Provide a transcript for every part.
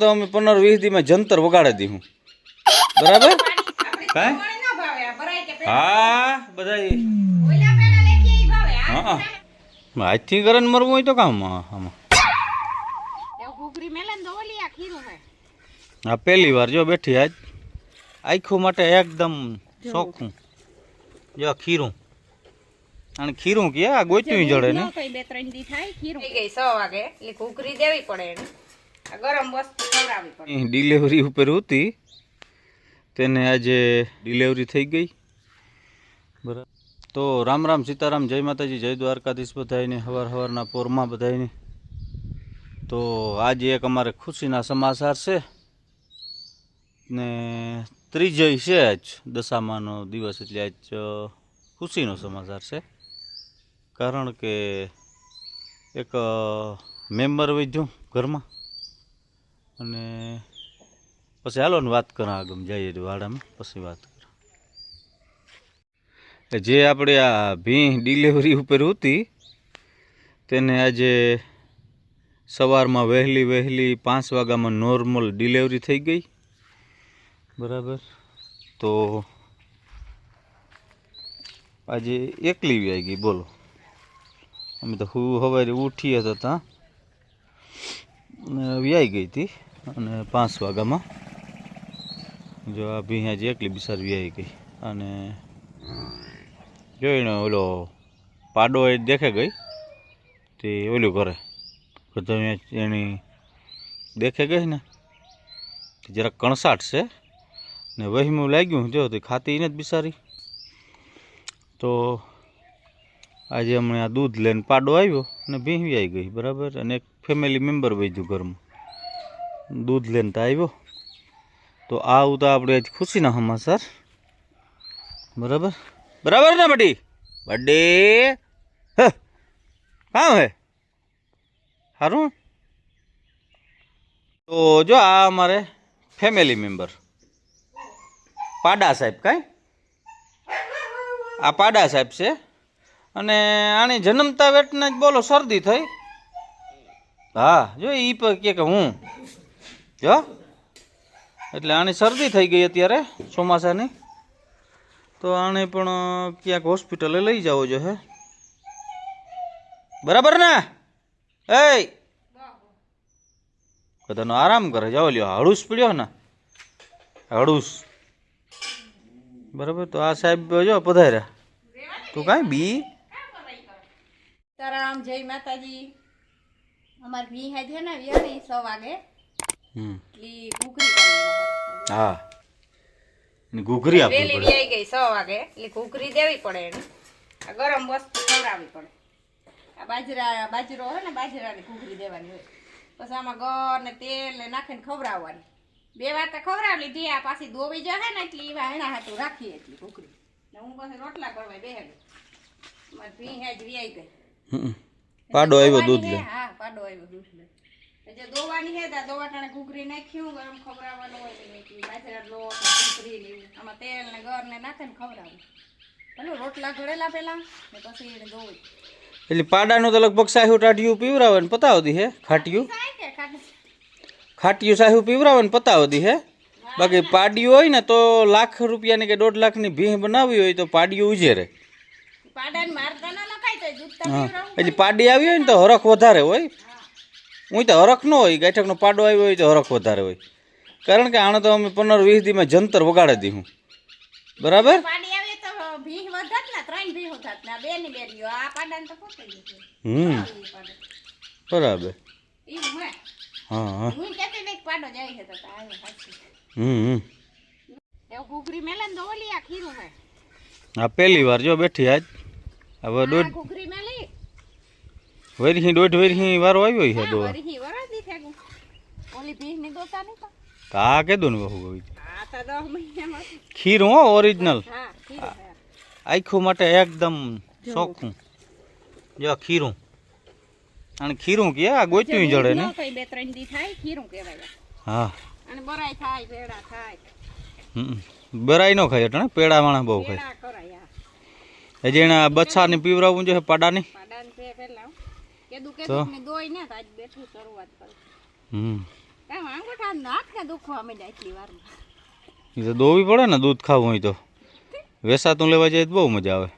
તો અમે પંદર વીસ દી માં જંતર વગાડી દીધું. બરાબર? કાંઈ ન ભાવે આ ભરાય કે હા બધા હા. આજથી કરે ને મરવું હોય તો કામ આમાં. હા પહેલી વાર જો બેઠી આજ. આખું માટે એકદમ શોખું. જો ખીરું. અને ખીરું કે આ ગોચ્યું જડે ને. બે ત્રણ દી થાય ખીરું. ગઈ 6 વાગે. એટલે કુકરી દેવી પડે એને. ગરમ વસ્તુ ખવડાવવી પડે. ડિલિવરી ઉપર હતી તેને આજે ડિલિવરી થઈ ગઈ. બરાબર. તો રામ રામ સીતારામ, જય માતાજી, જય દ્વારકાધીશ બધાઈને હવાર હવારના પોરમાં બધાઈને તો આજે એક અમારે ખુશીના સમાચાર છે. ને ત્રીજય છે આજ, દશામાનો દિવસ, એટલે આજ ખુશીનો સમાચાર છે. કારણ કે એક મેમ્બર વધ્યું ઘરમાં. અને પછી હાલો ને વાત કરા આગમ જઈએ વાડામાં, પછી વાત કરા. જે આપણે આ ભીં ડિલિવરી ઉપર હતી તેને આજે સવારમાં વહેલી વહેલી પાંચ વાગ્યામાં નોર્મલ ડિલિવરી થઈ ગઈ. બરાબર? તો આજે એકલી આવી ગઈ, બોલો. અમે તો હું સવારે ઉઠીએ હતા ત્યાં વ્યાઈ ગઈ હતી. અને પાંચ વાગ્યામાં જો આ ભીયા જે એકલી બિસારી વ્યાઈ ગઈ. અને જોઈને ઓલો પાડો એ દેખે ગઈ? તે ઓલું કરે. બધા એની દેખે ગઈ ને? જરાક કણસાટ છે. ને વહીમું લાગ્યું જો તે ખાતી નથી બિસારી. તો આજે હમણાં આ દૂધ લઈને પાડો આવ્યો ને ભીંવી આવી ગઈ, બરાબર? અને એક ફેમિલી મેમ્બર વધ્યું ઘરમાં. દૂધ લઈને તો આવ્યો. તો આવું તો આપણે આજ ખુશીના સમાચાર. બરાબર? બરાબર ને બડી બડે! હા? હે? સારું તો જો આ અમારે ફેમિલી મેમ્બર પાડા સાહેબ કાંઈ? આ પાડા સાહેબ છે? અને આની જન્મતા વેટને જ બોલો, શરદી થઈ? હા, જો પર કે હું. જો? એટલે આની શરદી થઈ ગઈ અત્યારે, ચોમાસાની. તો આને પણ ક્યાંક હોસ્પિટલે લઈ જવો જોઈએ બરાબર ને? એ બધાનો આરામ કરે, જાઓ લ્યો, હળુસ પીડ્યો ને. હળુસ. બરાબર, તો આ સાહેબ જો પધાર્યા. તું કાંઈ બી? તારામ જય માતાજી. અમાર હાજ છે ને વ્યાણી સો વાગે. એટલી ઘૂઘરી હા. ઘૂઘરી આપવી વેલી પડે. વ્યાઈ ગઈ સો વાગે એટલે ઘૂઘરી દેવી પડે એને. આ ગરમ વસ્તુ ખવડાવવી પડે. આ બાજરા બાજરો હોય ને બાજરાની ઘૂઘરી દેવાની હોય. પછી આમાં ગોળ ને તેલ ને નાખીને ખવડાવવાની. બે વાર તો ખવડાવી લીધી આ પાછી ધોવી જશે ને એટલે એવા એના હાથું રાખીએ એટલી ઘૂઘરી. ને હું પછી રોટલા કરવા બેહે ગઈ. મારી ભી હેજ વ્યાઈ ગઈ. પાડો આવ્યો દૂધ લે. હે, પાડો આવ્યો દૂધ લે. તો જે દોવાની હે ત્યાં દોવા ટાણે ઘૂઘરી નાખ્યું ગરમ ખવડાવવાનું હોય તો મેથી બાજરા લોટ ઘૂઘરી ને આમાં તેલ ને ગર ને નાખે ને ખવડાવું. ભલે રોટલા ઘડેલા પેલા ને પછી એને દોવી એટલે પાડાનું તો લગભગ સાહ્યું ટાઢિયું પીવરાવે ને પતાવતી હે? ખાટિયું? ખાટિયું? સાહુ પીવરાવે ને પતાવતી હે? બાકી પાડિયું હોય ને તો લાખ રૂપિયાની કે દોઢ લાખની ભીહ બનાવવી હોય તો પાડિયું ઉજેરે. પાડાને મારતા ના તો હા. એટલે પાડી આવી હોય ને તો હરખ વધારે હોય. હું. તો હરખ ન હોય ગાંઠકનો પાડો આવ્યો હોય તો હરખ વધારે હોય. કારણ કે આણે તો અમે પંદર વીસ દીમાં જંતર વગાડી દીધું. બરાબર? હમ. બરાબર. હું. હા હમ હમ. આ પહેલી વાર જો બેઠી આજ. હવે દોઢ વેરહી દોઢ વેરહી વારો આવ્યો છે હા, દી થેગું. ઓલી ભીહની બહુ ખીરું હો ઓરિજિનલ આખું માટે એકદમ ચોખ્ખું. જો ખીરું. અને ખીરું કે આ ગોચ્યું જડે ને? બે ત્રણ દી થાય ખીરું કહેવાય. હા. અને બરાય થાય પેડા થાય. હમ. બરાઈ ન ખાય એટલે પેડા વાળા બહુ ખાય. હજી એને બચ્ચાને પીવરાવું જોઈએ પાડાની? તો? હમ. તો દોવી પડે ને દૂધ ખાવું હોય તો. વેસાતું લેવા જાય તો બહુ મજા આવે.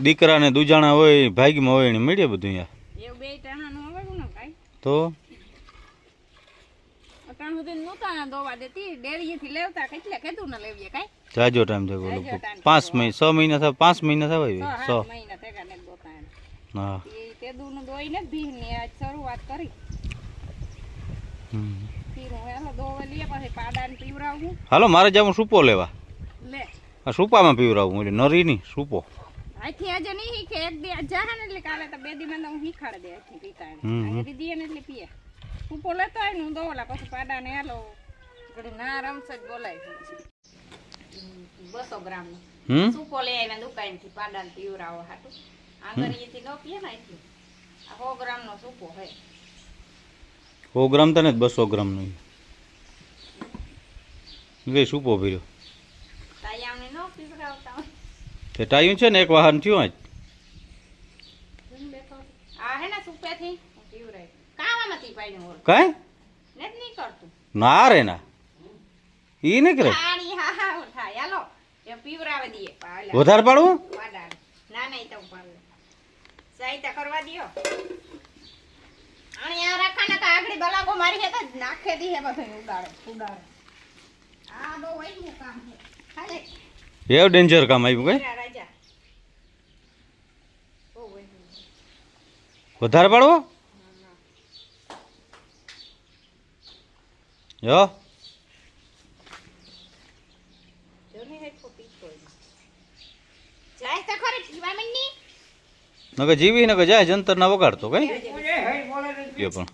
દીકરાને દુજાણા હોય ભાગીમાં હોય એને મળીએ બધું કાંઈ? તો? સુધી નહોતા દોવા દેતી. ડેરીએથી લેવતા કેટલે કીધું ને લેવીએ કાંઈ? જાજો ટાઈમ થયો બોલો. પાંચ મહિના છ મહિના થાય પાંચ મહિના થાય ભાઈ છ મહિના ને હા. એ ને ભીની આજ શરૂઆત કરી. હમ. હાલો મારે જવું સૂપો લેવા. લે. આ સૂપામાં પીવરાવું એટલે નરી ની સુપો. અહીંથી આજે નહીં કે એક દી જાહે ને એટલે કાલે તો બે દી મને હું શીખાડ દે અહીંથી પીતા હમ. દીદી એને એટલે પીએ. સૂપો લેતો હોય ને હું દોવલા પછી પાડાને આલો ઘડી ના રમશે જ બોલાય બસો ગ્રામનું. હમ? સૂપો દુકાનથી દુકાનથી પાડાને પીવરાવો હાટું. થી ન પીએ ને અહીંથી આ સો ગ્રામ નો સૂપો હે. સો ગ્રામ તને બસો ગ્રામનું ગઈ સૂપો ભર્યો. તાયામને ન પીવરાવતા હોય. તે ટાયું છે ને એક વાહન થયું આજ આ હે ને સૂપેથી હું પીવરાય કાવામાંથી પાડ્યું હોય કાંઈ? ને રે ના. ઈ ને કરે? વધારે પાડવું? એવું ડેન્જર કામ આવ્યું કઈ? વધારે પાડવો? યો જો ને હેઠો પીતો જાય તો ખરી પીવા મંડી નકર જીવી નકર જાય જંતર ના વગાડતો કઈ એ પણ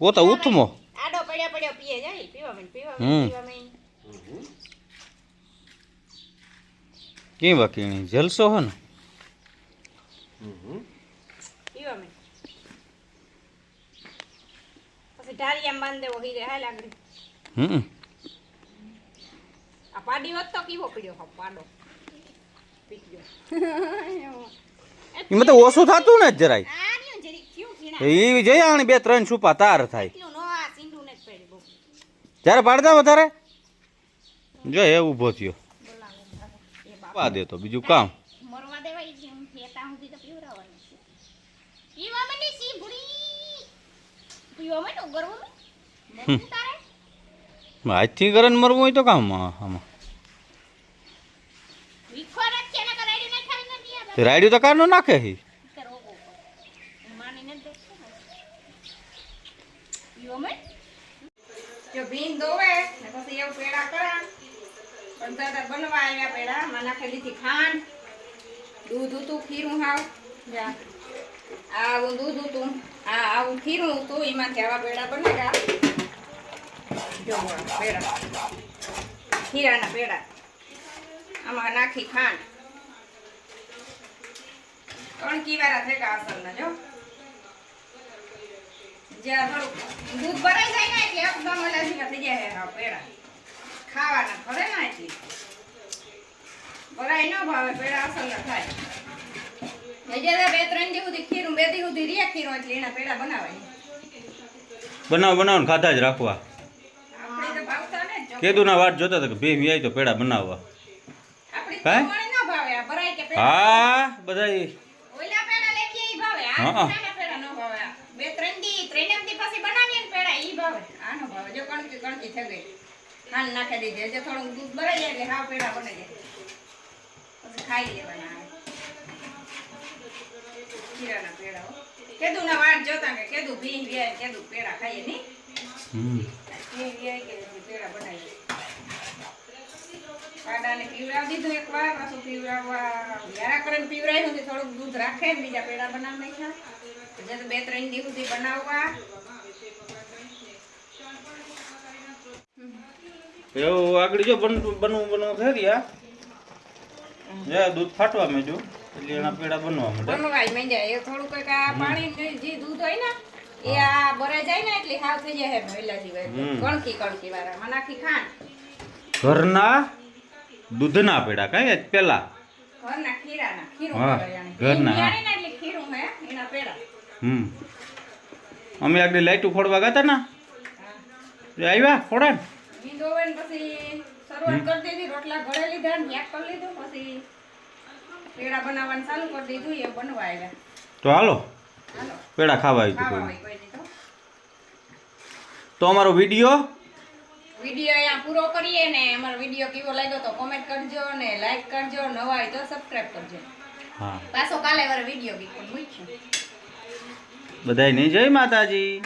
કોતા ઉથમો આડો પડ્યો પડ્યો પીએ જાય પીવા મંડ પીવા હમ. પીવા મંડ કઈ બાકી જલસો હે ને મંડ પછી ઢારિયામાં બાંધ દેવો હીરે હાલ આગળ. હમ. આ પાડી હોત તો કેવો પડ્યો હો પાડો. એમાં તો ઓછું થતું ને જરાય. આ ન્યુ જરી ક્યું કીણા એ જઈ બે ત્રણ છુપા તાર થાય. જ્યારે પાડતા વધારે? જો એ ઊભો થયો. પા દે તો બીજું કામ. મરવા દેવાય આજથી કરે ને મરવું હોય તો કામ આમાં. વિખો રાખે ને કરાડી ના ખાઈ ના દિયા તે રાયડું તો કારનો નાખે હી. બસ રોગો માની ને. દેખો પીવા મંડ? જો ભીન દોવે ને પછી એવું પેડા કરા. પણ દાદા બનવા આવ્યા પેડા માં નાખી દીધી ખાંડ. દૂધ હતું ખીરું હાવ. જા. આ આવું દૂધ હતું. આ આવું ખીરું હતું એમાંથી આવા પેડા બનેગા જો પેડા ખીરાના પેડા આમાં નાખી ખાંડ. કણકી કીવારા થેગા અસલના જો. જ્યાં થોડું દૂધ ભરાઈ જાય ને એટલે એકદમ જેવા થઈ જાય આ પેડા ખાવાના ભરે ને એટલે. ભરાય ન ભાવે પેડા અસલના થાય. બે ત્રણ દી સુધી ખીરું બે દી સુધી રે ખીરું એટલે એના પેડા બનાવાય. બનાવ બનાવ ખાધા જ રાખવા. ભાવતા ને વાટ જોતા કે બે વી તો પેડા બનાવવા. હા? બધા હા. નાખી દીધી. થોડું દૂધ ભરાઈ જાય એટલે હાવ પેડા બની જાય. ખાઈ લેવાના. ખીરાના પેડા. કેદું ના વાટ જોતા કે કેદું ભીંગ વ્યાય કેદું પેડા ખાઈએ ની? હમ. ભીંગ વ્યાય કે પેડા બનાવીએ. પાડાને પીવડાવી દીધું એક વાર પાછું પીવડાવવા યારા કરીને પીવડાવ્યું હતું થોડુંક દૂધ રાખે બીજા પેડા બનાવી નાખ્યા. જે તો બે ત્રણ દિવસ સુધી બનાવવા. એવું આગળ જો બનવું બનવું થઈ રહ્યા દૂધ ફાટવા માંડ્યું. એટલે એના પેડા બનવા માંડ્યા. બનવાય માંડ્યા. એ થોડું કંઈક આ પાણી જે દૂધ હોય ને એ આ ભરાઈ જાય ને એટલે હાવ થઈ જાય સિવાય. હમ. કણકી કણકી વાળા નાખી ખાંડ. ઘરના દૂધના પેડા કઈ પેલા? ઘરના ખીરાના. ખીરું ઘરના, હા. એટલે ખીરું હે એના પેડા. હમ. અમે આગળ લાઈટ ફોડવા ગયા ને? એ આવ્યા ફોડા ને? પછી શરૂઆત કરી દીધી રોટલા ઘરે લીધા ને પેક કરી લીધું પછી પેડા બનાવવાનું ચાલુ કરી દીધું એ બનવા આવ્યા. તો હાલો. પેડા ખાવા આવી નહીં તો. અમારો વીડિયો? વીડિયો અહીંયા પૂરો કરીએ ને અમારો વીડિયો કેવો લાગ્યો તો કોમેન્ટ કરજો ને લાઈક કરજો નવા હોય તો સબસ્ક્રાઇબ કરજો. હા. પાછો કાલે વાર વીડિયો મૂકશું બધાય નહીં જય માતાજી.